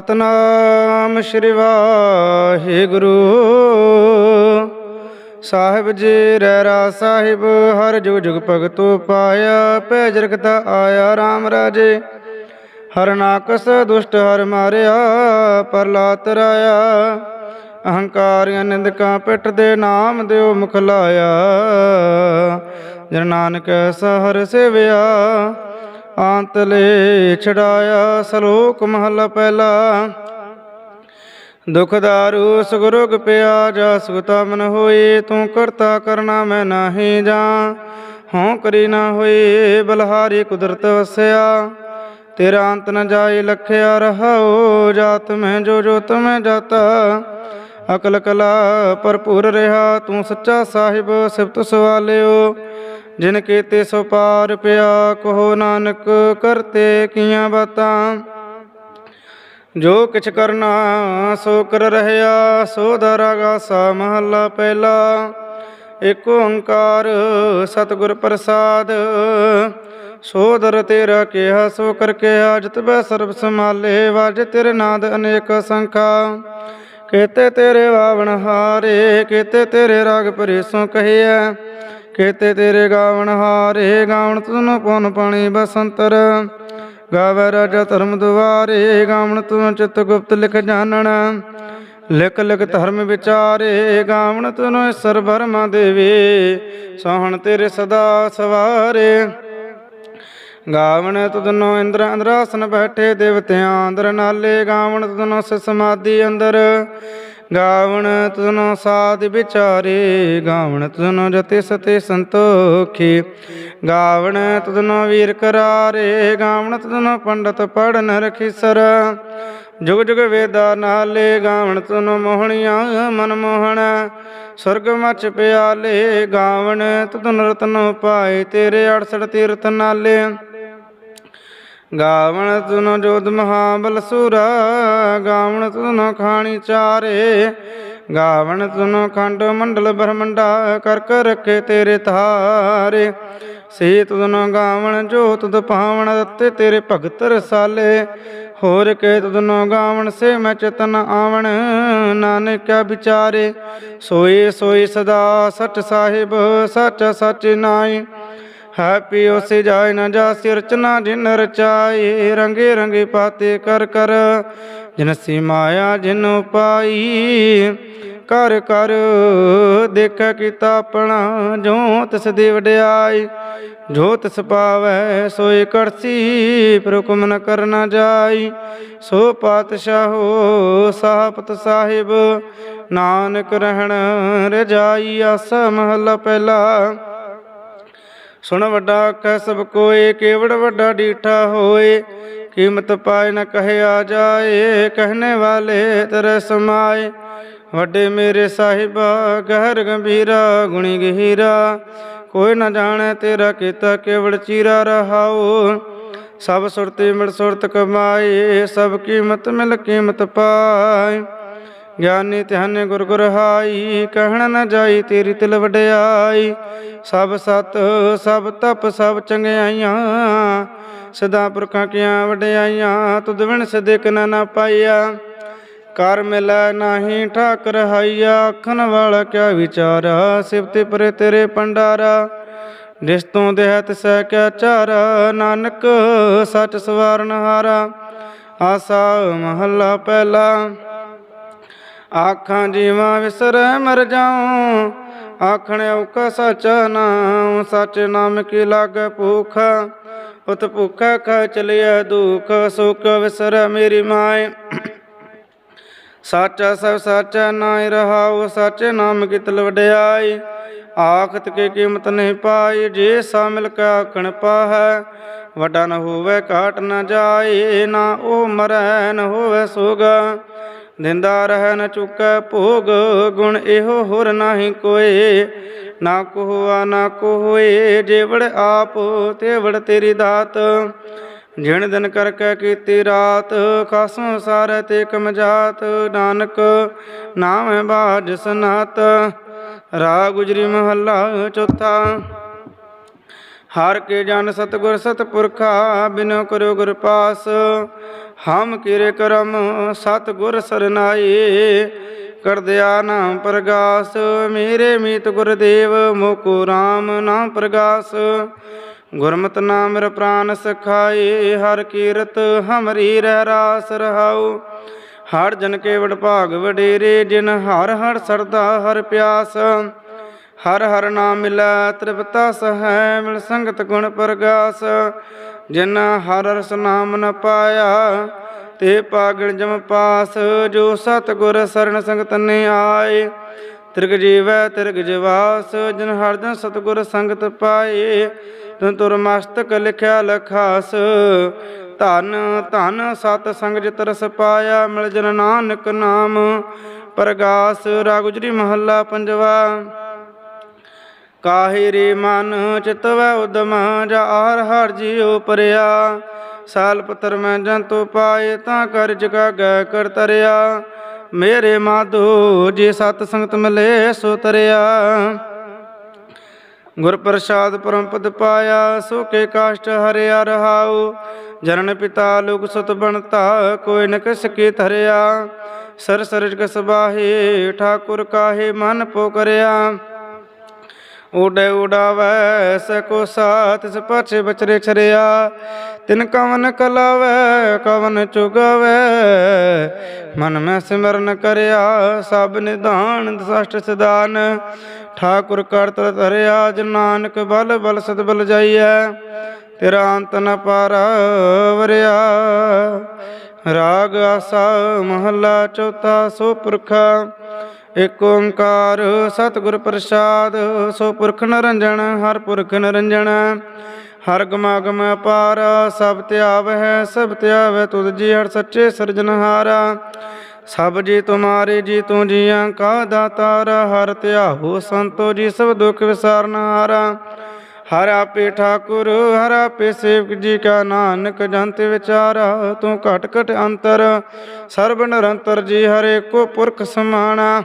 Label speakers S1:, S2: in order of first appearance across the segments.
S1: ਸਤਨਾਮ ਸ਼੍ਰੀ ਵਾਹਿਗੁਰੂ। ਸਾਹਿਬ ਜੀ ਰਹਿਰਾ ਸਾਹਿਬ, ਹਰ ਜੁਗ ਜੁਗ ਭਗਤੋ ਪਾਇਆ ਪੈ ਜਰਗਤਾ ਆਇਆ RAM ਰਾਜੇ। ਹਰ ਨਾਕਸ ਦੁਸ਼ਟ ਹਰ ਮਾਰਿਆ ਪਰਲਾਤ ਰਾਇਆ। ਅਹੰਕਾਰੀਆਂ ਨਿੰਦਕਾਂ ਪਿੱਟ ਦੇ ਨਾਮ ਦਿਓ ਮੁਖ ਲਾਇਆ। ਜਨ ਨਾਨਕ ਸਹਰ ਸੇਵਿਆ ਆਂਤਲੇ ਛਡਾਇਆ ਸਲੋਕ ਮਹਲਾ ਪਹਿਲਾ। ਦੁਖ ਦਾਰੂ ਸੁਗਰੁਗ ਪਿਆ ਜਾ ਸੁਗਤਾ ਮਨ ਹੋਏ, ਤੂੰ ਕਰਤਾ ਕਰਨਾ ਮੈਂ ਨਾਹੀ ਜਾ। ਹਉ ਕਰੀ ਨਾ ਹੋਏ, ਬਲਹਾਰੀ ਕੁਦਰਤ ਵਸਿਆ। ਤੇਰਾ ਅੰਤ ਨ ਜਾਏ ਲਖਿਆ ਰਹਾਓ ਜਾਤ ਮੈਂ ਜੋ ਜੋ ਤਮੈ ਜਾਤਾ। ਅਕਲ ਕਲਾ ਭਰਪੂਰ ਰਿਹਾ, ਤੂੰ ਸੱਚਾ ਸਾਹਿਬ ਸਿਫਤ ਸਵਾਲਿਓ। ਜਿਨ ਕੀਤੇ ਸੋ ਪਾਰ ਪਿਆ, ਕਹੋ ਨਾਨਕ ਕਰਤੇ ਕੀਆਂ ਬਾਤਾਂ। ਜੋ ਕਿਛ ਕਰਨਾ, ਸੋ ਕਰ ਰਹਿਆ, ਸੋ ਦਰਾਗਾ ਸਾ ਮਹੱਲਾ ਪਹਿਲਾ। ਏਕ ਓੰਕਾਰ ਸਤਿਗੁਰ ਪ੍ਰਸਾਦ, ਸੋ ਦਰ ਤੇਰਾ ਕਿਹਾ, ਸੋ ਕਰ ਕਿਹਾ ਜਿਤ ਬੈ ਸਰਬ ਸਮਾਲੇ ਵਾਜ ਤੇਰੇ ਨਾਦ ਅਨੇਕ ਸੰਖਾ। ਕੇਤੇ ਤੇਰੇ ਵਾਵਣ ਹਾਰੇ, ਕੇਤੇ ਤੇਰੇ ਰਾਗ ਪਰੇਸੋਂ ਕਹਿਆ ਕੇਤੇ ਤੇਰੇ ਗਾਵਣ ਹਾਰੇ, ਗਾਵਣ ਤੁਨ ਪੁਨ ਪਾਣੀ ਬਸੰਤਰ। ਗਾਵੇ ਰਾਜਾ ਧਰਮ ਦੁਆਰੇ, ਗਾਵਣ ਤੂੰ ਚਿਤ ਗੁਪਤ ਲਿਖ ਜਾਣਨ। ਲਿਖ ਲਿਖ ਧਰਮ ਵਿਚਾਰੇ, ਗਾਵਣ ਤੂੰ ਸਰ ਬਰਮਾ ਦੇਵੇ। ਸੋਹਣ ਤੇਰੇ ਸਦਾ ਸਵਾਰੇ। ਗਾਵਣ ਤੁਧਨੋ ਇੰਦਰ ਅੰਦਰਾਸਨ ਬੈਠੇ, ਦੇਵਤਿਆਂ ਅੰਦਰ ਨਾਲੇ। ਗਾਵਣ ਤੁਧਨੋ ਸ ਸਮਾਧੀ ਅੰਦਰ। ਗਾਵਣ ਤੁਧਨੋ ਸਾਧ ਵਿਚਾਰੇ, ਗਾਵਣ ਤੁਧਨੋ ਜਤੇ ਸਤੇ ਸੰਤੋਖੀ। ਗਾਵਣ ਤੁਧਨੋ ਵੀਰ ਕਰਾਰੇ, ਗਾਵਣ ਤੁਧਨੋ ਪੰਡਤ ਪੜਨ ਰਖੀਸਰ। ਜੁਗ ਜੁਗ ਵੇਦਾ ਨਾਲੇ, ਗਾਵਣ ਤੁਧਨੋ ਮੋਹਣੀਆਂ ਮਨ ਮੋਹਣ। ਸੁਰਗ ਮਚ ਪਿਆਲੇ, ਗਾਵਣ ਤਨ ਰਤਨ ਪਾਏ ਤੇਰੇ 68 ਤੀਰਥ ਨਾਲੇ। ਗਾਵਣ ਤੁਨੋ ਜੋਧ ਮਹਾਬਲ ਸੂਰਾ, ਗਾਵਣ ਤੁਨੋ ਖਾਣੀ ਚਾਰੇ। ਗਾਵਣ ਤੁਨੋ ਖੰਡ ਮੰਡਲ ਬ੍ਰਹਮੰਡਾ, ਕਰ ਕਰ ਰੱਖੇ ਤੇਰੇ ਧਾਰੇ। ਸੇ ਤੁਨੋ ਗਾਵਣ ਜੋ ਤੁਧ ਪਾਵਣ ਤੇ ਤੇਰੇ ਭਗਤ ਰਸਾਲੇ। ਹੋਰ ਕੇ ਤੁਧਨੋ ਗਾਵਣ ਸੇ ਮੈਂ ਚਤਨ ਆਵਣ, ਨਾਨਕਾ ਵਿਚਾਰੇ। ਸੋਏ ਸੋਏ ਸਦਾ ਸਚ ਸਾਹਿਬ, ਸੱਚ ਸੱਚ ਨਾਈ ਹੈ ਪਿਓ ਸੇ ਜਾਇ ਨਾ ਜਾਸੀ ਰਚਨਾ ਜਿਨ ਰਚਾਏ, ਰੰਗੇ ਰੰਗੇ ਪਾਤੇ ਕਰ ਕਰ। ਜਿਨ ਸੀ ਮਾਇਆ ਜਿਨ ਪਾਈ ਕਰ ਕਰ ਦੇਖ ਕੀਤਾ ਆਪਣਾ, ਜੋ ਤਿਸ ਦੀ ਵਡਿਆਈ ਜੋ ਤਿਸ ਪਾਵੈ ਸੋਈ ਕਰਸੀ ਪ੍ਰਕਮ ਨ ਕਰਨਾ ਜਾਈ। ਸੋ ਪਾਤਸ਼ਾਹੋ ਸਾਹਪਤ ਸਾਹਿਬ, ਨਾਨਕ ਰਹਿਣ ਰਜਾਈ ਆਸਾ ਮਹਲਾ ਪਹਿਲਾ। ਸੁਣ ਵੱਡਾ ਕਹਿ ਸਭ ਕੋਏ, ਕੇਵੜ ਵੱਡਾ ਡੀਠਾ ਹੋਏ। ਕੀਮਤ ਪਾਏ ਨ ਆ ਜਾਏ, ਕਹਿਣੇ ਵਾਲੇ ਤੇਰੇ ਸਮਾਏ। ਵੱਡੇ ਮੇਰੇ ਸਾਹਿਬਾ, ਗਹਿਰ ਗੰਭੀਰਾ, ਗੁਣੀ ਗਹੀਰਾ। ਕੋਈ ਨਾ ਜਾਣੈ ਤੇਰਾ ਕੀਤਾ ਕੇਵੜ ਚੀਰਾ ਰਹਾਓ ਸਭ ਸੁਰਤੀ ਮਿਲ ਸੁਰਤ ਕਮਾਏ, ਸਭ ਕੀਮਤ ਮਿਲ ਕੀਮਤ ਪਾਏ। ਗਿਆਨੀ ਧਿਆਨੇ ਗੁਰ ਗੁਰ ਹਾਈ, ਕਹਿਣ ਨ ਜਾਈ ਤੇਰੀ ਤਿਲ ਵਡਿਆਈ। ਸਭ ਸਤ, ਸਭ ਤਪ, ਸਭ ਚੰਗਿਆਈਆਂ। ਸਦਾ ਪੁਰਖਾਂ ਕੀਆਂ ਵਡਿਆਈਆਂ, ਤੁਧ ਵਿਣ ਸਦਿਕ ਨ ਨਾ ਪਾਈਆ। ਕਰ ਮਿਲੈ ਨਾਹੀ ਠਾਕਰ ਹਾਈਆ ਆਖਣ ਵਾਲਾ ਕਿਆ ਵਿਚਾਰਾ, ਸਿਫਤੇ ਪਰੇ ਤੇਰੇ ਪੰਡਾਰਾ। ਜਿਸ ਤੋਂ ਦੇਹ ਤਿਸੈ ਕਿਆ ਚਾਰਾ, ਨਾਨਕ ਸੱਚ ਸਵਾਰਨ ਹਾਰਾ। ਆਸਾ ਮਹੱਲਾ ਪਹਿਲਾ। ਆਖਾਂ ਜੀਵਾਂ ਵਿਸਰੈ ਮਰ ਜਾਉ, ਆਖਣ ਔਕਾ ਸਚਾ ਨਾਮ ਸਚ ਨਾਮ ਕੀ ਲਾਗੈ ਭੂਖ? ਉਤ ਭੁਖਾ ਖਾ ਚਲਿਆ ਦੁਖ, ਸੁਖ ਵਿਸਰੈ ਮੇਰੀ ਮਾਏ। ਸਾਚਾ ਸਭ ਸਾਚਾ ਨਾਇ ਰਹਾਉ, ਸਾਚੇ ਨਾਮ ਕੀ ਤਲ ਵਡਿਆਈ ਆਖਤ ਕੇ ਕੀਮਤ ਨਹੀਂ ਪਾਈ, ਜੇ ਸ਼ਾਮਿਲ ਆਖਣ ਪਾਹੈ, ਵਡਾ ਨ ਹੋਵੇ ਘਾਟ ਨ ਜਾਏ ਨਾ ਉਹ ਮਰੈ ਨ ਹੋਵੇ ਸੁਗਾ। ਦਿੰਦਾ ਰਹਿ ਨ ਚੁੱਕੈ, ਭੋਗ ਗੁਣ ਇਹੋ ਹੋਰ ਨਾਹੀ ਕੋਏ। ਨਾ ਕੋਆ, ਨਾ ਕੋਏ ਜੇ ਆਪ ਤੇ ਤੇਰੀ ਦਾਤ। ਜਿਣ ਦਿਨ ਕਰਕੇ ਕੀਤੀ ਰਾਤ, ਖਾਸੋਂ ਸਾਰੇ ਤੇ ਕਮਜਾਤ ਨਾਨਕ ਨਾਮ ਬਾਜ ਸਨਾਤ ਰਾ ਗੁਜਰੀ ਮਹੱਲਾ ਚੌਥਾ। ਹਰ ਕੇ ਜਨ ਸਤਗੁਰ ਸਤਪੁਰਖਾ, ਬਿਨੋ ਕਰੋ ਗੁਰ ਪਾਸ। ਹਮ ਕੀਰੇ ਕਰਮ ਸਤ ਗੁਰ ਕਰ ਦਿਆ ਨਾਮ ਪ੍ਰਗਾਸ, ਮੇਰੇ ਮੀਤ ਗੁਰਦੇਵ, ਮੋਕੋ RAM ਨਾਮ ਪ੍ਰਗਾਸ। ਗੁਰਮਤ ਨਾਮ ਮੇਰਾ ਪ੍ਰਾਨ ਸਖਾਏ ਹਰ ਕੀਰਤ ਹਮਰੀ ਰਹਿ ਰਾਸ ਰਹਾਉ। ਹਰ ਜਨ ਕੇ ਵਡ ਭਾਗ ਵਡੇਰੇ, ਜਿਨ ਹਰ ਹਰ ਸਰਦਾ ਹਰ ਪਿਆਸ। ਹਰ ਹਰ ਨਾਮ ਮਿਲੈ, ਤ੍ਰਿਪਤਾ ਸਹੈ, ਮਿਲ ਸੰਗਤ ਗੁਣ ਪ੍ਰਗਾਸ। ਜਿਨ ਹਰ ਰਸ ਨਾਮ ਨ ਪਾਇਆ, ਤੇ ਪਾਗਣ ਜਮ ਪਾਸ ਜੋ ਸਤ ਗੁਰ ਸਰਣ ਸੰਗਤ ਨੇ ਆਏ। ਤਿਰਗ ਜੀਵੈ, ਤਿਰਗ ਜਵਾਸ, ਜਿਨ ਹਰ ਜਨ ਸਤਗੁਰ ਸੰਗਤ ਪਾਏ। ਤਨ ਤੁਰ ਮਸਤਕ ਲਿਖਿਆ ਲਖਾਸ, ਧਨ ਧਨ ਸਤ ਸੰਗ ਜਿਤ ਰਸ ਪਾਇਆ, ਮਿਲ ਜਨ ਨਾਨਕ ਨਾਮ। ਪ੍ਰਗਾਸ, ਰਾਗੁਜਰੀ ਮਹੱਲਾ ਪੰਜਵਾ। ਕਾਹੇ ਰੇ ਮਨ ਚਿਤਵੈ ਉਦਮ ਜਾ ਹਰ ਹਰ ਜੀਉ ਪਰਿਆ। ਸਾਲ ਪਤਰ ਮੈਂ ਜੰਤੂ ਪਾਏ ਤਾਂ ਕਰ ਜਗਾ ਗੈ ਕਰ ਤਰਿਆ। ਮੇਰੇ ਮਾਧੋ ਜੇ ਸਤ ਸੰਗਤ ਮਿਲੇ ਸੋ ਤਰਿਆ। ਗੁਰ ਪ੍ਰਸਾਦ ਪਰਮ ਪਦ ਪਾਇਆ, ਸੋ ਕੇ ਕਾਸ਼ਟ ਹਰਿਆ ਰਹਾਉ। ਜਨਨ ਪਿਤਾ ਲੋਕ ਸੁਤ ਬਣਤਾ, ਕੋਈ ਨ ਕਿਸ ਕੀ ਧਰਿਆ। ਸਰ ਸਰਜ ਕਸ ਬਾਹੇ, ਠਾਕੁਰ ਕਾਹੇ ਮਨ ਪੋ ਕਰਿਆ। ਉਡੇ ਉਡਾਵੈ ਸਕੋ ਸਾਥ ਇਸ ਬਚਰੇ ਛਰਿਆ। ਤਿਨ ਕਵਨ ਕਲਾਵੈ, ਕਵਨ ਚੁਗਾਵੈ। ਮਨ ਮੈਂ ਸਿਮਰਨ ਕਰਿਆ, ਸਭ ਨਿਧਾਨ ਦਸਸ਼ਟ ਸਦਾਨ ਠਾਕੁਰ ਕਰਤ ਧਰਿਆ, ਜਨ ਨਾਨਕ ਬਲ ਬਲ ਸਦ ਬਲ ਜਾਈਐ। ਤੇਰਾ ਅੰਤ ਨ ਪਾਰ ਵਰਿਆ। ਰਾਗ ਆਸਾ ਮਹੱਲਾ ਚੌਥਾ ਸੋ ਪੁਰਖਾ। ਏਕ ਓੰਕਾਰ ਸਤਿਗੁਰ ਪ੍ਰਸਾਦ, ਸੋ ਪੁਰਖ ਨਰੰਜਨ, ਹਰ ਪੁਰਖ ਨਰੰਜਨ। ਹਰ ਗਮਾਗਮ ਅਪਾਰ, ਸਭ ਧਿਆਵਹਿ ਸਭ ਧਿਆਵੈ ਤੁਧ ਜੀ ਹਰ ਸੱਚੇ ਸਿਰਜਨਹਾਰਾ ਸਭ ਜੀ ਤੁਮਾਰੇ ਜੀ ਤੂੰ ਜੀਆਂ ਕਾ ਦਾਤਾਰ, ਹਰ ਧਿਆਹੋ ਸੰਤੋ ਜੀ ਸਭ ਦੁਖ ਵਿਸਾਰਨਹਾਰਾ ਹਰ। ਆਪੇ ਠਾਕੁਰ, ਹਰ ਆਪੇ ਸੇਵਕ ਜੀ ਕਾ ਨਾਨਕ ਜੰਤ ਵਿਚਾਰਾ। ਤੂੰ ਘਟ ਘਟ ਅੰਤਰ, ਸਰਬ ਨਿਰੰਤਰ ਜੀ ਹਰੇ ਕੋ ਪੁਰਖ ਸਮਾਣਾ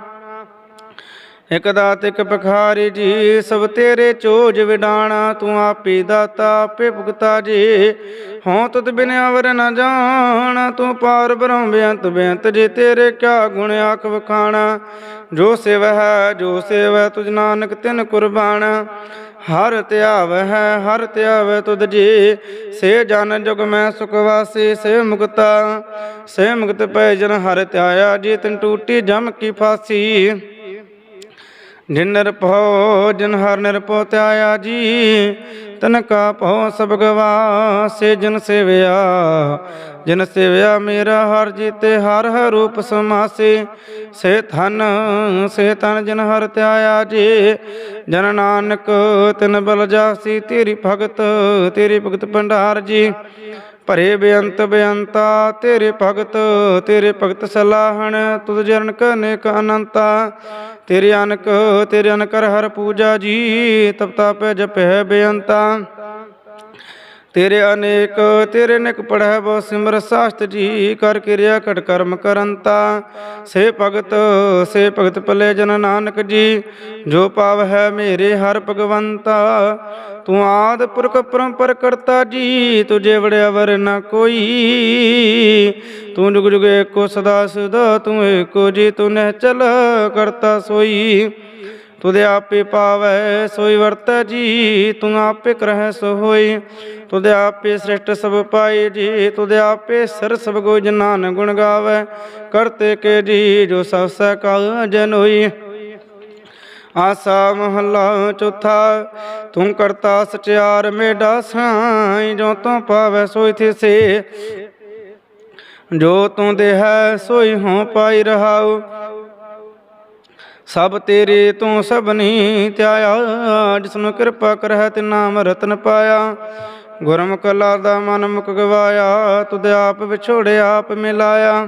S1: ਇਕ ਦਾਤ ਇਕ ਪਖਾਰੀ ਜੀ, ਸਭ ਤੇਰੇ ਚੋਜ ਵਿਡਾਣਾ, ਤੂੰ ਆਪੇ ਦਾਤਾ, ਆਪੇ ਭੁਗਤਾ ਜੀ। ਹਉ ਤੁਧ ਬਿਨ ਅਵਰ ਨ ਜਾਣ, ਤੂੰ ਪਾਰ ਬ੍ਰਹਮ ਬੇਅੰਤ ਬੇਅੰਤ ਜੀ, ਤੇਰੇ ਕਿਆ ਗੁਣ ਆਖ ਵਖਾਣਾ? ਜੋ ਸੇਵ ਹੈ, ਜੋ ਸੇਵ, ਤੁਜ ਨਾਨਕ ਤਿਨ ਕੁਰਬਾਨ ਹਰ ਧਿਆਵ ਹੈ, ਹਰ ਧਿਆਵ ਤੁਧ ਜੀ। ਸੇ ਜਨ ਜੁਗ ਮੈਂ ਸੁਖ ਵਾਸੀ, ਸੇ ਮੁਕਤਾ। ਸੇ ਮੁਕਤ ਪੈ ਜਨ ਹਰ ਧਿਆਇਆ, ਜੀ ਤਿਨ ਟੂਟੀ ਜਮ ਕੀ ਫਾਸੀ। ਜਿਨ ਨਿਰਭਉ ਜਿਨ ਹਰ ਨਿਰਭਉ ਧਿਆਇਆ ਜੀ, ਤਨ ਕਾ ਭਉ ਸਭ ਗਵਾ ਸੇ ਜਨ ਸੇਵਿਆ। ਜਨ ਸੇਵਿਆ ਮੇਰਾ ਹਰ ਜੀਤੇ, ਹਰ ਹਰ ਰੂਪ ਸਮਾਸੇ। ਸੇ ਧਨ, ਸੇ ਤਨ ਜਿਨ ਹਰ ਧਿਆਇਆ ਜੀ, ਜਨ ਨਾਨਕ ਤਿਨ ਬਲ ਜਾਸੀ, ਤੇਰੀ ਭਗਤ ਤੇਰੀ ਭਗਤ ਭੰਡਾਰ ਜੀ। ਭਰੇ ਬੇਅੰਤ ਬੇਅੰਤਾ, ਤੇਰੇ ਭਗਤ ਤੇਰੇ ਭਗਤ ਸਲਾਹਣ, ਤੁਧ ਜਰਨ ਕਨੇਕ ਅਨੰਤਾ। ਤੇਰੇ ਅਨਕ ਤੇਰੇ ਅਨਕਰ ਹਰ ਪੂਜਾ ਜੀ ਤਪਤਾ ਪੈ ਜਪੈ ਬੇਅੰਤਾ। ਤੇਰੇ ਅਨੇਕ, ਤੇਰੇ ਨਿਕ ਪੜੈ ਬੋ ਸਿਮਰ ਸਾਸਤ ਜੀ, ਕਰ ਕਿਰਿਆ ਘਟ ਕਰਮ ਕਰੰਤਾ ਸੇ ਭਗਤ ਸੇ ਭਗਤ ਭਲੇ ਜਨ ਨਾਨਕ ਜੀ, ਜੋ ਪਾਵ ਹੈ ਮੇਰੇ ਹਰ ਭਗਵੰਤਾ। ਤੂੰ ਆਦ ਪੁਰਖ ਪਰੰਪਰ ਕਰਤਾ ਜੀ, ਤੁਝੇ ਵੜਿਆ ਵਰ ਨ ਕੋਈ। ਤੂੰ ਜੁਗ ਜੁਗ ਏਕੋ ਸਦਾ ਸਦਾ ਤੂੰ ਏਕੋ ਜੀ ਤੂੰ ਨਹਿ ਚਲ ਕਰਤਾ ਸੋਈ। ਤੁਧ ਆਪੇ ਪਾਵੈ, ਸੋਈ ਵਰਤੈ ਜੀ ਤੂੰ ਆਪੇ ਕਰਹਿ ਸੋ ਹੋਈ ਤੁਧ ਆਪੇ ਸ੍ਰਿਸ਼ਟ ਸਭ ਪਾਈ ਜੀ, ਤੁਧ ਆਪੇ ਸਰ ਸਭ ਗੋ ਜਨਾਨ ਗੁਣ ਗਾਵੈ। ਕਰਤੇ ਕੇ ਜੀ, ਜੋ ਸਭ ਸੈ ਕਾ ਜਨ ਹੋਈ। ਆਸਾ ਮਹੱਲਾ ਚੌਥਾ ਤੂੰ ਕਰਤਾ ਸਚਿਆਰ ਮੇਡਾ ਸਾਈ, ਜੋ ਤੂੰ ਪਾਵੈ ਸੋਈ ਥਿਸੇ। ਜੋ ਤੂੰ ਦੇਹੈ, ਸੋਈ ਹਉ ਪਾਈ ਰਹਾਉ। ਸਭ ਤੇਰੇ ਤੂੰ ਸਭਨੀ ਧਿਆਇਆ, ਜਿਸਨੂੰ ਕਿਰਪਾ ਕਰਹਿ ਤੇ ਨਾਮ ਰਤਨ ਪਾਇਆ ਗੁਰਮੁਖ ਲਾਦਾ ਮਨ ਮੁਖ ਗਵਾਇਆ, ਤੁਧ ਆਪ ਵਿਛੋੜਿਆ ਆਪ ਮਿਲਾਇਆ।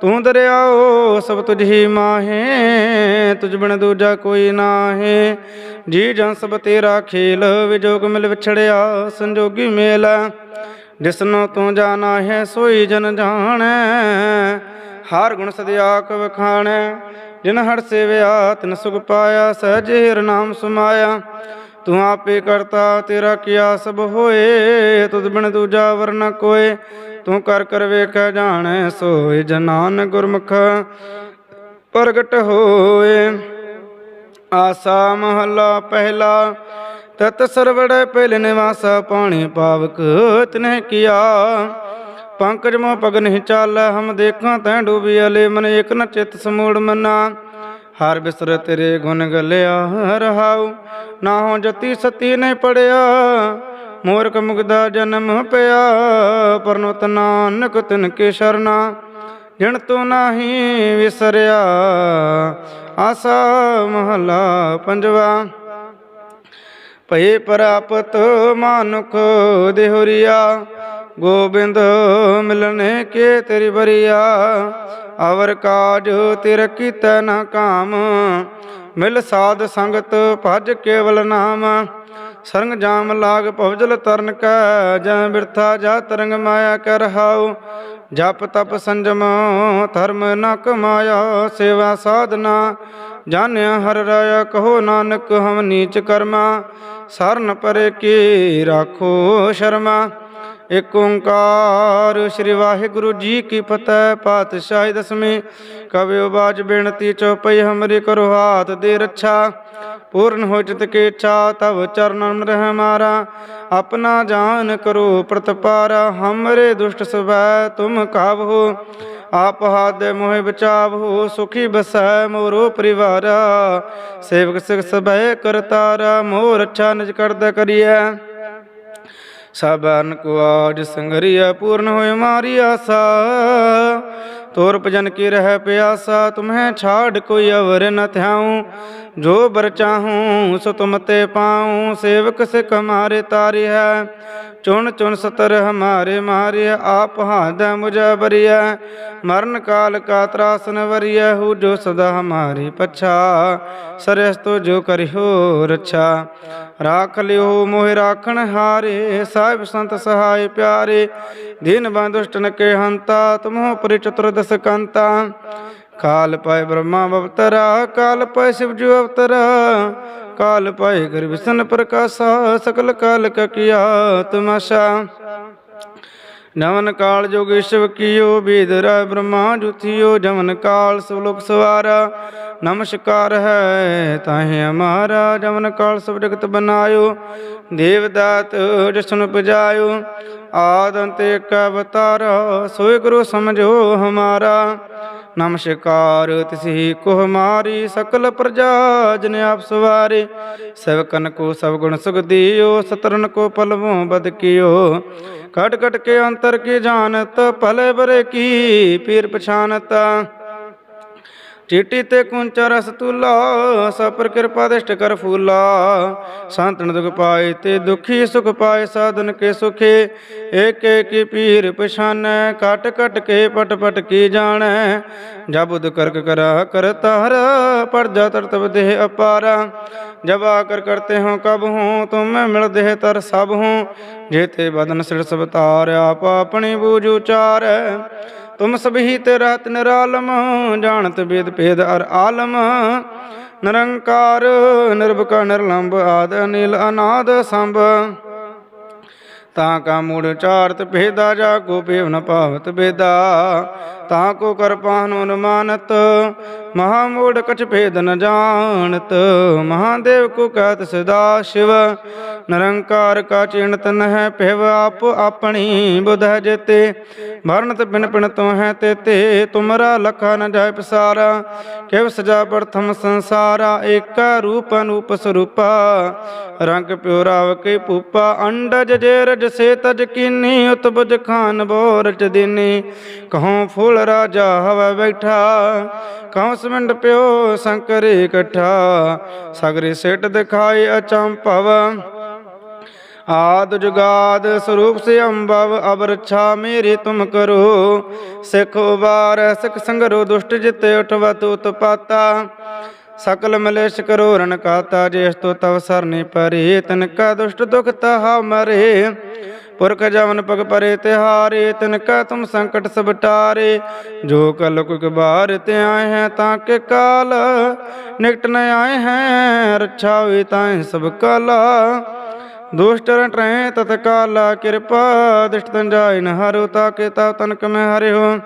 S1: ਤੂੰ ਦਰਿਆਓ, ਸਭ ਤੁਝ ਹੀ ਮਾਹੇ, ਤੁਝ ਬਿਨ ਦੂਜਾ ਕੋਈ ਨਾਹੀ। ਜੀ ਜਨ ਸਭ ਤੇਰਾ ਖੇਲ ਵਿਜੋਗ ਮਿਲ ਵਿਛੜਿਆ, ਸੰਜੋਗੀ ਮੇਲ ਜਿਸਨੂੰ ਤੂੰ ਜਾਣਾ ਹੈ, ਸੋਈ ਜਨ ਜਾਣੈ, ਹਰ ਗੁਣ ਸਦਿਆਕ ਵਖਾਣੈ। ਜਿਨ ਹਰ ਸੇਵਿਆ, ਤਿਨ ਸੁਖ ਪਾਇਆ, ਸਹਜੇ ਹਰ ਨਾਮ ਸਮਾਇਆ। ਤੂੰ ਆਪੇ ਕਰਤਾ, ਤੇਰਾ ਕੀਆ ਸਭ ਹੋਏ, ਤੁਧ ਬਿਨ ਦੂਜਾ ਵਰ ਨ ਕੋਏ। ਤੂੰ ਕਰ ਕਰ ਵੇਖੈ ਜਾਣੈ, ਸੋਏ ਜਨਾਨ ਗੁਰਮੁਖ ਪ੍ਰਗਟ ਹੋਏ। ਆਸਾ ਮਹਲਾ ਪਹਿਲਾ, ਤਤ ਸਰਵੜੈ ਪਹਿਲ ਨਿਵਾਸਾ, ਪਾਣੀ ਪਾਵਕ ਤਨਹਿ ਕੀਆ। ਪੰਕਜ ਮੋ ਪਗ ਨਹੀਂ ਚਾਲੈ, ਹਮ ਦੇਖਾਂ ਤੈ ਡੂਬੀ ਅਲੇ, ਮਨ ਇਕ ਨ ਚਿਤ ਸਮੂੜ ਮਨਾ। ਹਰ ਬਿਸਰ ਤੇਰੇ ਗੁਣ ਗਲਿਆ ਰਹਾਉ ਨਾ ਹੋ ਜਤੀ ਸਤੀ ਨਹੀਂ ਪੜਿਆ। ਮੂਰਖ ਮੁਗਦਾ ਜਨਮ ਪਿਆ, ਪਰਨੁਤ ਨਾਨਕ ਤਿਨ ਕੇ ਸ਼ਰਨਾ। ਜਿਣ ਤੂੰ ਨਾਹੀ ਵਿਸਰਿਆ, ਆਸਾ ਮਹਲਾ ਪੰਜਵਾ। ਭਏ ਪ੍ਰਾਪਤ ਮਾਨੁਖ ਦੇਹੁਰੀਆ ਗੋਬਿੰਦ ਮਿਲਨੇ ਕੇ ਤੇਰੀ ਬਰੀਆ ਅਵਰ ਕਾਜ ਤੇਰ ਕੀਤੈ ਨਾ ਕਾਮ। ਮਿਲ ਸਾਧ ਸੰਗਤ ਭਜ ਕੇਵਲ ਨਾਮ। ਸਰੰਗ ਜਾਮ ਲਾਗ ਭਵਜਲ ਤਰਨ ਕੈ, ਜੈ ਬਿਰਥਾ ਜਾ ਤਰੰਗ ਮਾਇਆ ਕਰ ਰਹਾਉ। ਜਪ ਤਪ ਸੰਜਮ ਧਰਮ ਨ ਕਮਾਇਆ, ਸੇਵਾ ਸਾਧਨਾ ਜਾਣਿਆ ਹਰ ਰਾਇਆ, ਕਹੋ ਨਾਨਕ ਹਮ ਨੀਚ ਕਰਮਾ। ਸਰਨ ਪਰੇ ਕੀ ਰਾਖੋ ਸ਼ਰਮਾ। ਏਕ ਓੰਕਾਰ, ਸ੍ਰੀ ਵਾਹਿਗੁਰੂ ਜੀ ਕੀ ਫਤਿਹ। ਪਾਤਸ਼ਾਹੀ ਦਸਵੀਂ ਕਵਿਓ ਬਾਜ ਬੇਨਤੀ ਚਉਪਈ ਹਮਰੀ ਕਰੋ ਹਾਥ ਦੇ ਰੱਛਾ। ਪੂਰਨ ਹੋ ਚਿਤ ਕੇ ਇੱਛਾ, ਤਵ ਚਰਨਨ ਰਹਿ ਮਾਰਾ। ਆਪਣਾ ਜਾਨ ਕਰੋ ਪ੍ਰਤਪਾਰਾ, ਹਮਰੇ ਦੁਸ਼ਟ ਸਵੈ ਤੁਮ ਕਾਬਹੋ ਆਪ ਹਾਦ ਮੋਹਿ ਬਚਾਵੋ, ਸੁਖੀ ਬਸੈ ਮੋਰੋ ਪਰਿਵਾਰਾ। ਸੇਵਕ ਸਿਖ ਸਭੈ ਕਰਤਾਰਾ ਮੋਰ ਅੱਛਾ ਨਿਜ ਕਰਦਾ ਕਰੀਐ। ਸਭਨ ਕੋ ਆਜ ਸੰਗਰੀਆ ਪੂਰਨ ਹੋਇ ਮਾਰੀ ਆਸਾ। ਤੋਰ ਭਜਨ ਕੀ ਰਹਿ ਪਿਆਸਾ, ਤੁਮਹਿ ਛਾੜ ਕੋਈ ਅਵਰ ਨ ਥਿਆਉ। ਜੋ ਬਰ ਚਾਹੂੰ, ਸੋ ਤੁਮ ਤੇ ਪਾਉ। ਸੇਵਕ ਸਿਖ ਹਮਾਰੇ ਤਾਰਿ ਹੈ, ਚੁਣ ਚੁਣ ਸਤਰ ਹਮਾਰੇ ਮਾਰਿਆ ਆਪ ਹਾਦ ਮੁਝੈ ਬਰੀਐ, ਮਰਨ ਕਾਲ ਕਾ ਤਰਾਸਨ ਵਰੀਐ। ਹੂ ਜੋ ਸਦਾ ਹਮਾਰੀ ਪਛਾ ਸਰਸ ਤੋ ਜੋ ਕਰਿਓ ਰਛਾ। ਰਾਖ ਲਿਓ ਮੋਹਿ ਰਾਖਣ ਹਾਰੇ, ਸਾਹਿਬ ਸੰਤ ਸਹਾਇ ਪਿਆਰੇ। ਦੀਨ ਬੰਦੁਸ਼ਟਨ ਕੇ ਹੰਤਾ ਤੁਮੋ ਪਰਿ ਚਤੁਰਦਸ ਕੰਤਾ। ਕਾਲ ਪਾਏ ਬ੍ਰਹਮਾ ਅਵਤਰਾ, ਕਾਲ ਪਾਏ ਸ਼ਿਵ ਜੀ ਅਵਤਰਾ। ਕਾਲ ਪਾਏ ਗੁਰ ਵਿਸ਼ਨ ਪ੍ਰਕਾਸ਼ਾ, ਸਕਲ ਕਾਲ ਕ ਕੀਆ ਤਮਾਸ਼ਾ। ਨਵਨ ਕਾਲ ਜੋਗ ਈਸ਼ਵ ਕੀਓ ਬੀਦਰਾ ਬ੍ਰਹਮਾ ਜੁਥਿਓ ਜਮਨ ਕਾਲ ਸਭ ਲੋਕ ਸਵਾਰਾ। ਨਮਸਕਾਰ ਹੈ, ਤਾਹੇ ਹਮਾਰਾ ਜਮਨ ਕਾਲ ਸਭ ਜਗਤ ਬਨਾਇਓ, ਦੇਵਦਾਤ ਜਸਨ ਪਜਾਇਓ, ਆਦ ਅੰਤ ਅਵਤਾਰ ਸੋਇ ਗੁਰੂ ਸਮਝੋ ਹਮਾਰਾ। ਨਮਸਕਾਰ, ਤਿਸਹੀ ਕੋ ਹਮਾਰੀ ਸਕਲ ਪ੍ਰਜਾ ਜਨ ਆਪ ਸਵਾਰੇ ਸਵਕਨ ਕੋ ਸਭ ਗੁਣ ਸੁਖ ਦਿਓ, ਸਤਰਨ ਕੋ ਪਲਵੋਂ ਬਦ ਕੀਓ। ਕਟ ਕਟ ਕੇ ਅੰਤਰ ਕੀ ਜਾਣਤ, ਭਲੇ ਬਰੇ ਕੀ ਪੀਰ ਪਛਾਨਤ। ਚੀਟੀ ਤੇ ਕੁੰਚ ਰਸ ਤੁਲਾ ਸਪਰ ਕਿਰਪਾ ਦਿਸ਼ਟ ਕਰ ਫੂਲਾ। ਸੰਤਨ ਦੁਖ ਪਾਏ ਤੇ ਦੁਖੀ, ਸੁਖ ਪਾਏ ਸਾਧਨ ਕੇ ਸੁਖੇ। ਏਕ ਏਕ ਪੀਰ ਪਛਾਨੈ ਕਟ ਕਟ ਕੇ ਪਟ ਪਟ ਕੀ ਜਾਣੈ। ਜਬੁਦ ਕਰਕ ਕਰਾ ਕਰਤਾਰ ਪਰ ਜਾ ਤਰਤਬ ਦੇਹ ਅਪਾਰਾ। ਜਬ ਆਕਰ ਕਰਤੇ ਹੋ ਕਬ ਹੂੰ ਤੁਮ ਮੈਂ ਮਿਲ ਦੇਹ ਤਰ ਸਭ ਹੂੰ ਜੇਤੇ ਬਦਨ ਸਿਰ ਸਭ ਤਾਰ ਆਪ ਆਪਣੀ ਬੂਜੂ ਉਚਾਰੈ। ਤੁਮ ਸਭੀਤ ਰਹਤ ਨਿਰਾਲਮ, ਜਾਣਤ ਬੇਦ ਭੇਦ ਅਰ ਆਲਮ। ਨਿਰੰਕਾਰ ਨਿਰਭਕ ਨਿਰਲੰਭ ਆਦ ਅਨਿਲ ਅਨਾਦ ਸੰਭ। ਤਾਂ ਕਾ ਮੂੜ ਚਾਰਤ ਭੇਦਾ, ਜਾ ਕੋ ਪੇਵ ਨ ਪਾਵਤ ਬੇਦਾ ਤਾਂ ਕੋ ਕਰ ਪਾਹਨੁ ਅਨੁਮਾਨਤ ਮਹਾ ਮੂੜ ਕਛ ਭੇਦ ਨ ਜਾਣਤ। ਮਹਾਦੇਵ ਕੋ ਕਹਿਤ ਸਦਾ ਸ਼ਿਵ, ਨਿਰੰਕਾਰ ਕਾ ਚਿਣਤ ਨਹਿ ਭਿਵ, ਆਪ ਆਪਣੀ ਬੁਧ ਹੈ ਮਰਨਤ ਬਿਨ ਪਿਣ ਤੋ ਹੈ ਤੇ ਤੇ ਤੁਮਰਾ ਲਖਾ ਨ ਜਾਇ ਪਸਾਰਾ। ਕਿਵ ਸਜਾ ਪ੍ਰਥਮ ਸੰਸਾਰਾ, ਏਕਾ ਰੂਪ ਅਨੂਪ ਸਰੂਪਾ। ਰੰਗ ਪਿਓ ਰਾਵ ਕੇ ਪੂਪਾ, ਅੰਡਜ ਜੇ ਰਜ ਸੇ ਤਜ ਕੀਨੀ, ਉਤਬਜ ਖਾਨ ਬੋਰਚ ਦੀਨੀ। ਕਹਉ ਫੂਲ ਰਾਜਾ ਹਵਾ ਬੈਠਾ ਕਹਉ ਸਮਿੰਡ ਪਿਓ ਸੰਕਰ ਇਕੱਠਾ। ਸਗਰੇ ਸਿਟ ਦਿਖਾਏ ਅਚੰਭਵ, ਆਦ ਜੁਗਾਦ ਸਰੂਪ ਸੇ ਅੰਬਵ ਅਬ ਰੱਛਾ ਮੇਰੀ ਤੁਮ ਕਰੋ। ਸਿਖ ਉਬਾਰ, ਸਿਖ ਸੰਗਰੋ ਦੁਸ਼ਟ ਜਿਤੇ ਉਠਵਾ ਤੂਤ ਪਾਤਾ ਸਕਲ ਮਲੇਸ਼ ਕਰੋ ਰਨ ਕਾਤਾ ਜੇਸ ਤੋ ਤਵ ਸਰਨੀ ਪਰੇ, ਤਨ ਕਾ ਦੁਸ਼ਟ ਦੁਖ ਤਹਾ ਮਰੇ। ਪੁਰਖ ਜਮਨ ਪਗ ਪਰੇ ਤਿਹਾਰੇ ਤਨ ਕਾ ਤੁਮ ਸੰਕਟ ਸਭ ਟਾਰੇ। ਜੋ ਕਲ ਕੁਕ ਬਾਰ ਤੇ ਆਏ ਹੈ ਤਾਂ ਕੇ ਕਾਲ, ਨਿਕਟ ਨ ਆਏ ਹੈ ਰੱਛਾ ਹੋਈ ਤਾਂ ਸਭ ਕਾਲਾ। ਦੁਸ਼ਟ ਰਟੈ ਤਤ ਕਾਲਾ, ਕਿਰਪਾ ਦਿਸ਼ਟ ਤਨ ਜਾਇ ਨ ਤਾ ਕੇ ਤਾ ਤਨਕ ਮੈਂ ਹਰਿਓ।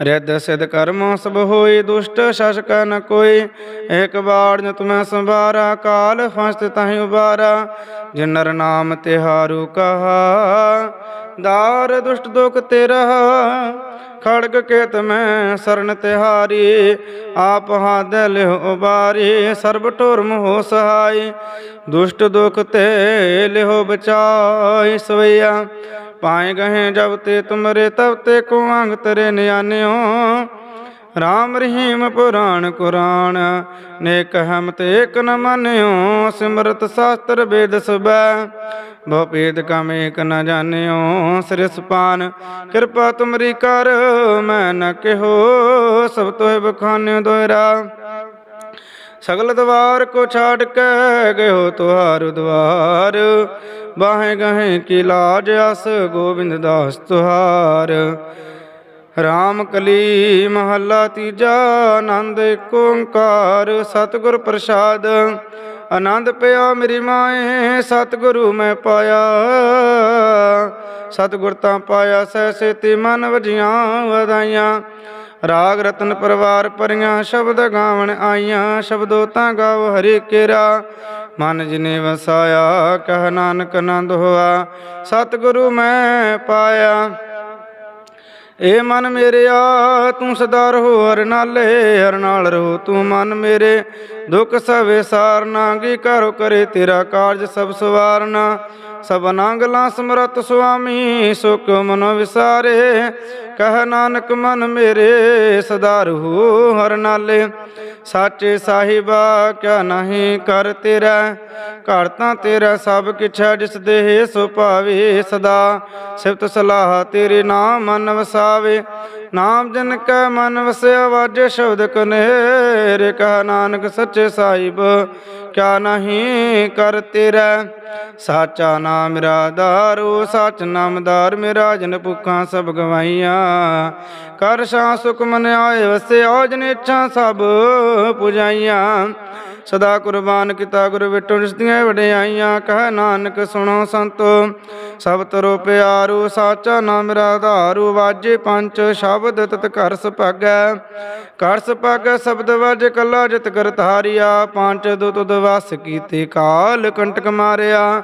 S1: ਰਿੱਧ ਸਿਧ ਕਰਮ ਸਭ ਹੋਈ ਦੁਸ਼ਟ, ਸ਼ਾਸਕ ਨ ਕੋਈ। ਏਕ ਬਾੜ ਨ ਤੁਮੈ ਸੰਭਾਰਾ ਕਾਲ ਫਸਤ ਤਾਹੀ ਉਬਾਰਾ। ਜਿਨ ਨਰ ਨਾਮ ਤਿਹਾਰੂ ਕਹਾ, ਦਾਰ ਦੁਸ਼ਟ ਦੁਖ ਤੇਰਾ, ਖੜਗ ਕੇਤ ਮੈਂ ਸਰਨ ਤਿਹਾਰੀ। ਆਪ ਹਾਦ ਲਿਹੁ ਉਬਾਰੀ, ਸਰਬ ਟੋਰਮ ਹੋ ਸਹਾਈ। ਦੁਸ਼ਟ ਦੁਖ ਤੇ ਲਿਹੁ ਬਚਾਈ ਸਵਈਆ। ਪਾਏ ਗਏ ਜਬ ਤੇ ਤੁਮਰੇ, ਤਬ ਤੇ ਕੋ ਅੰਗ ਤੇਰੇ ਨਿਆਨਿਓ ਰਾਮ ਰਹੀਮ ਪੁਰਾਣ ਕੁਰਾਨ, ਨੇਕ ਹਮਤ ਏਕ ਨ ਮੰਨਿਓ। ਸਿਮਰਤ ਸ਼ਾਸਤਰ ਵੇਦ ਸੁਬੈ, ਬਹੁ ਭੇਦ ਕਮ ਏਕ ਨ ਜਾਣਿਓ। ਸਿਰਸਪਾਨ ਕਿਰਪਾ ਤੁਮਰੀ ਕਰ, ਮੈਂ ਨ ਕਿਹੋ। ਸਭ ਤੋਹਿ ਬਖਾਨਿਓ ਦੋਇਰਾ। ਸਗਲ ਦਵਾਰ ਕੋ ਛਾੜ ਕੇ ਗਇਓ ਤੁਹਾਰ ਦਵਾਰ। ਬਾਹੇ ਗਹੇ ਕੀ ਲਾਜ ਅਸ ਗੋਬਿੰਦ ਦਾਸ ਤੁਹਾਰ। ਰਾਮ ਕਲੀ ਮਹੱਲਾ ਤੀਜਾ, ਆਨੰਦ ਏਕ ਓੰਕਾਰ, ਸਤਿਗੁਰ ਪ੍ਰਸਾਦ। ਆਨੰਦ ਪਿਆ ਮੇਰੀ ਮਾਏ, ਸਤਿਗੁਰੂ ਮੈਂ ਪਾਇਆ। ਸਤਿਗੁਰ ਤਾਂ ਪਾਇਆ ਸਹਿ ਸੇਤੀ ਮਨ ਵਜੀਆਂ ਵਧਾਈਆਂ। ਰਾਗ ਰਤਨ ਪਰਵਾਰ ਪਰੀਆਂ ਸ਼ਬਦ ਗਾਵਣ ਆਈਆਂ, ਸ਼ਬਦੋ ਤਾਂ ਗਾਵ ਹਰੇ ਕੇਰਾ। ਮਨ ਜਿਨੇ ਵਸਾਇਆ, ਕਹ ਨਾਨਕ ਆਨੰਦ ਹੋਆ। ਸਤਿਗੁਰੂ ਮੈਂ ਪਾਇਆ। ਏ ਮਨ ਮੇਰਿਆ ਤੂੰ ਸਦਾ ਰਹੋ ਹਰ ਨਾਲੇ, ਹਰ ਨਾਲ ਰਹੋ ਤੂੰ ਮਨ ਮੇਰੇ। ਦੁੱਖ ਸਵੇ ਸਾਰਨਾ, ਕੀ ਕਰੋ ਕਰੇ ਤੇਰਾ ਕਾਰਜ ਸਭ ਸਵਾਰਨਾ। ਸਭ ਗਲਾਂ ਸਮਰਤ ਸੁਆਮੀ, ਸੁਖ ਮਨ ਵਿਸਾਰੇ। ਕਹ ਨਾਨਕ ਮਨ ਮੇਰੇ, ਸਦਾ ਰਹੋ ਹਰ ਨਾਲੇ। ਸਾਚੇ ਸਾਹਿਬਾ, ਕਿਆ ਨਹੀਂ ਕਰ ਤੇਰਾ। ਘਰ ਤਾਂ ਤੇਰਾ ਸਭ ਕਿਛ ਹੈ, ਜਿਸ ਦੇਹ ਸੋ ਸਦਾ। ਸਿਫਤ ਸਲਾਹ ਤੇਰੇ ਨਾਮ ਮਨ ਵਸਾਵੇ। ਨਾਮ ਜਨ ਕੈ ਮਨ ਵਸਿਆ ਵਾਜੇ ਸ਼ਬਦ ਕਨੇਰੇ, ਕਹ ਨਾਨਕ ਸੱਚੇ ਸਾਹਿਬ, ਕਿਆ ਨਹੀਂ ਕਰ ਤੇਰਾ। ਸਾਚਾ ਨਾਮ ਮੇਰਾ ਦਾਰੂ ਸਚ ਨਾਮਦਾਰ, ਮੇਰਾ ਜਨ ਭੁੱਖਾਂ ਸਭ ਗਵਾਈਆਂ। ਕਰ ਸ਼ਾ ਸੁਖ ਮਨ ਆਏ, ਵਸਿਆ ਜਨ ਇੱਛਾ ਸਭ ਪੁਜਾਈਆਂ। ਸਦਾ ਕੁਰਬਾਨ ਕੀਤਾ ਗੁਰ ਵਿਟੋ ਰਿਸ਼ਤੀਆਂ ਵਡਿਆਈਆਂ ਕਹਿ ਨਾਨਕ ਸੁਣੋ ਸੰਤੋ। ਸਭ ਤਰੋ ਪਿਆਰੂ, ਸਾਚਾ ਨਾਮ ਮੇਰਾ ਆਧਾਰੂ ਵਾਜੇ ਪੰਜ ਸ਼ਬਦ ਤਤ ਘਰ ਸੁਭਾਗੈ ਘਰ ਸੁਭਾਗੈ ਸ਼ਬਦ ਵਾਜੇ ਕੱਲਾ ਜਿਤ ਕਰ ਧਾਰਿਆ ਪੰਜ ਦੁਤ ਦਵਸ ਕੀਤੇ ਕਾਲ ਕੰਟਕ ਮਾਰਿਆ।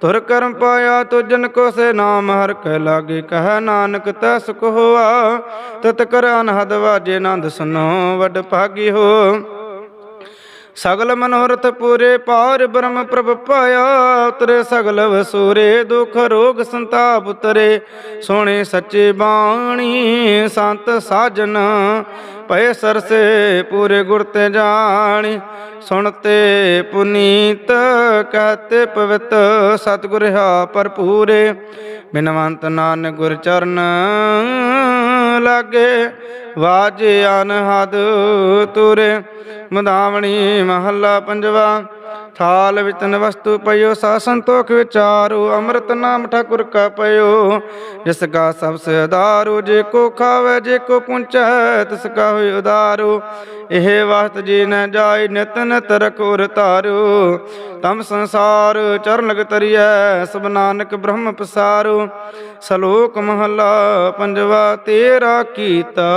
S1: ਤੁਰ ਕਰਮ ਪਾਇਆ ਤੁਜਨ ਕੋ ਸੇ ਨਾਮ, ਹਰ ਕੈ ਲਾਗੇ ਕਹਿ ਨਾਨਕ ਤੈ ਸੁਖ ਹੋਆ। ਤਤ ਕਰ ਅਨਹਦ ਵਾਜੇ ਨੰਦ ਸੁਨੋ, ਵੱਡ ਭਾਗੀ ਹੋ। ਸਗਲ ਮਨੋਰਥ ਪੂਰੇ ਪਾਰ ਬ੍ਰਹਮ ਪ੍ਰਭ ਪਾਇਆ, ਉਤਰੇ ਸਗਲ ਵਸੂਰੇ, ਦੁਖ ਰੋਗ ਸੰਤਾਪ ਉਤਰੇ। ਸੋਹਣੇ ਸੱਚੇ ਬਾਣੀ, ਸੰਤ ਸਾਜਨ, ਪਏ ਸਰਸੇ ਪੂਰੇ ਗੁਰ ਤੇ ਜਾਣੀ। ਸੁਣਤੇ ਪੁਨੀਤ ਕਹਤੇ ਪਵਿੱਤ, ਸਤਿਗੁਰ ਹਾ ਭਰਪੂਰੇ। ਬਿਨਵੰਤ ਨਾਨਕ ਗੁਰ ਚਰਨ ਲਾਗੇ। ਵਾਜੇ ਅਨਹਦ ਤੁਰੇ ਮਦਾਵਣੀ ਮਹੱਲਾ ਪੰਜਵਾ। ਥਾਲ ਵਿੱਚ ਤਨ ਵਸਤੂ ਪਇਓ ਸਾ ਸੰਤੋਖ ਵਿਚਾਰੋ, ਅੰਮ੍ਰਿਤ ਨਾਮ ਠਾਕੁਰ ਕਾ ਪਇਓ। ਜਿਸ ਕਾ ਸਭ ਸੇ ਉਦਾਰੋ, ਜੇ ਕੋ ਖਾਵੇ, ਜੇ ਕੋ ਪੁੰਚੈ, ਤਿਸ ਕਾ ਹੋਇ ਉਦਾਰੋ। ਇਹ ਵਸਤ ਜੀ ਨ ਜਾਏ ਨਿਤ ਨਿਤ ਰਖੋਰ ਤਾਰੋ ਤਮ ਸੰਸਾਰ ਚਰਨ ਲਗ ਤਰੀਐ, ਸਭ ਨਾਨਕ ਬ੍ਰਹਮ ਪਸਾਰੂ। ਸਲੋਕ ਮਹੱਲਾ ਪੰਜਵਾ, ਤੇਰਾ ਕੀਤਾ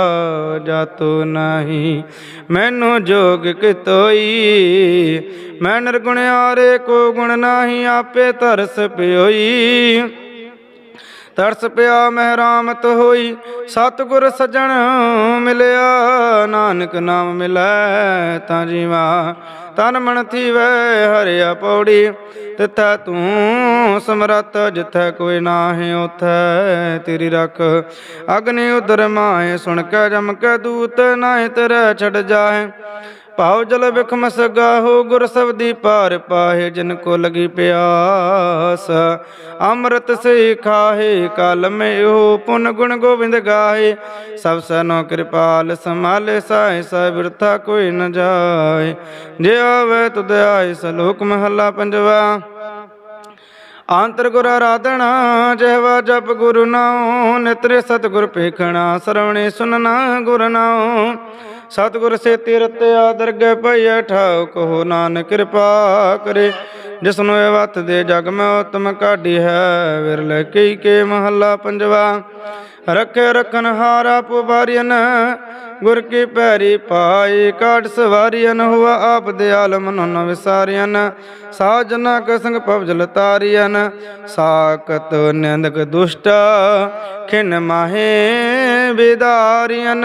S1: ਜਾਤੋ ਨਹੀਂ, ਮੈਨੂੰ ਜੋਗ ਕਿਤੋਈ ਮੈਂ ਨਿਰਗੁਣਿਆਰੇ ਕੋ ਗੁਣ ਨਾਹੀ ਆਪੇ ਤਰਸ ਪਿਓਈ। ਤਰਸ ਪਿਆ ਮਹਿਰਾਮਤ ਹੋਈ, ਸਤਿਗੁਰ ਸਜਣ ਮਿਲਿਆ, ਨਾਨਕ ਨਾਮ ਮਿਲੈ ਤਾਂ ਜੀਵਾ। ਤਨ ਮਨ ਥੀਵੈ ਹਰਿਆ ਪੌੜੀ, ਤਿਥੈ ਤੂੰ ਸਮਰਤ ਜਿਥੈ ਕੋਈ ਨਾਹੀ ਉਥੈ ਤੇਰੀ ਰੱਖ। ਅਗਨੀ ਉਦਰ ਮਾਏ ਸੁਣ ਕੇ ਜਮ ਕੇ ਦੂਤ ਨਾਹੀ ਤੇਰੇ ਛੜ ਜਾਏ ਭਾਉ ਜਲ ਬਿਖਮ ਸਗਾਹੋ ਗੁਰ ਸਬਦੀ ਪਾਰ ਪਾਹੇ, ਜਿਨ ਕੋ ਲਗੀ ਪਿਆਸ। ਅੰਮ੍ਰਿਤ ਸੇ ਖਾਹੇ, ਕਲ ਮੇ ਉਹ ਪੁਨ ਗੁਣ ਗੋਬਿੰਦ ਗਾਏ ਸਭ ਸਨੋ ਕਿਰਪਾਲ, ਸੰਭਾਲੇ ਸਾਇ ਸਹਿ ਬਿਰਥਾ ਕੋਈ ਨ ਜਾਏ। ਜੇ ਆਵੇ ਤੁਧ ਆਏ, ਸਲੋਕ ਮਹੱਲਾ ਪੰਜਵਾ। ਆਂਤਰ ਗੁਰ ਆਰਾਧਣਾ ਜਿਹਵਾ ਜਪ ਗੁਰੂ ਨਾਉ, ਨਿਤਰੇ ਸਤਿਗੁਰ ਪੇਖਣਾ ਸਰਵਣੇ ਸੁਨਣਾ ਗੁਰ ਨਾਉ। ਸਤਿਗੁਰ ਸੇ ਤੀਰਤ ਆਦਰ ਗਏ ਠਾਉ ਕਹੋ ਨਾਨਕ ਕਿਰਪਾ ਕਰੇ। ਜਿਸਨੂੰ ਇਹ ਵਤ ਦੇ ਜਗ ਮੈਂ ਉਤਮ ਕਾਢੀ ਹੈ। ਵਿਰਲੇ ਕਈ ਕੇ ਮਹੱਲਾ ਪੰਜਵਾ। ਰੱਖੇ ਰਖਨ ਹਾਰਾ ਪੁਬਾਰੀਨ ਗੁਰ ਕੀ ਪੈਰੀ ਪਾਈ ਕਾਟ ਸਵਾਰੀਨ ਹੁਆ ਆਪ ਦੇ ਮਨੋ ਨ ਵਿਸਾਰੀਨ ਸਾਜਨਾ ਕ ਸੰਗ ਪਵਜਲ ਤਾਰੀਨ ਸਾਕਤ ਨਿੰਦਕ ਦੁਸ਼ਟ ਖਿਨ ਮਾਹੇ ਵਿਦਾਰੀਨ